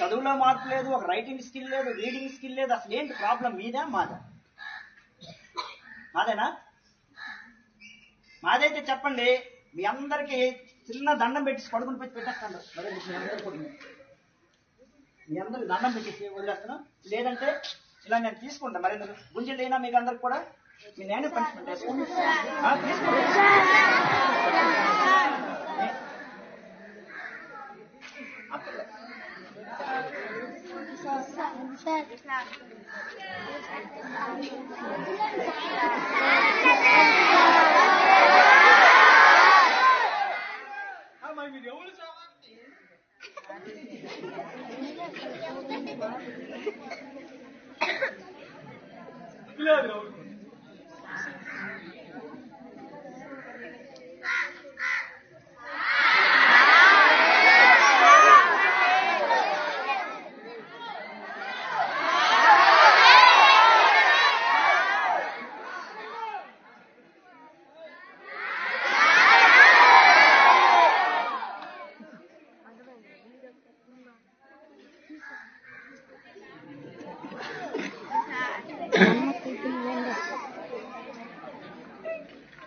చదువులో మార్పు లేదు ఒక రైటింగ్ స్కిల్ లేదు రీడింగ్ స్కిల్ లేదు అసలు ఏంటి ప్రాబ్లం మీదా మాదా? మాదేనా? మాదైతే చెప్పండి మీ అందరికి చిన్న దండం పెట్టి పడుకుని పెట్టి పెట్టేస్తాను. మరి మీ అందరికి దండం పెట్టి వదిలేస్తున్నాం లేదంటే ఇలా నేను తీసుకుంటా. మరి గుంజలు అయినా మీకు అందరికి కూడా? మీ నేను పనిష్మెంట్ వేసుకోండి Bilal yavrum.